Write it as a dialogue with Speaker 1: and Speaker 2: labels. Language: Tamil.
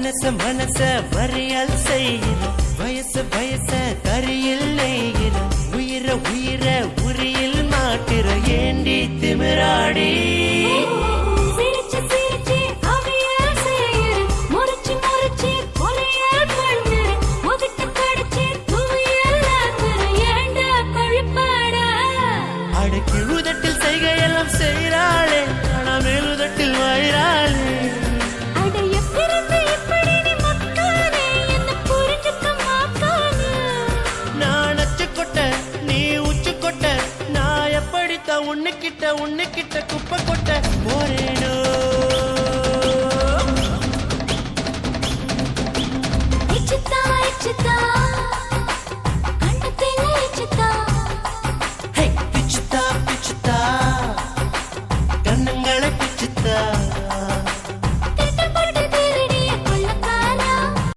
Speaker 1: மனச மனச மறியல் செய்கிற வயச வயச கரியில் நெய்கிற உயிர உயிர உரியில் மாட்டுற ஏண்டி திமிராடி?
Speaker 2: அவியல் செய்யுற
Speaker 1: கிட்ட ஒண்ணு கிட்ட ஒண்ணு கிட்ட குப்பை கொட்ட போறேனோ?
Speaker 2: சித்தா சித்தா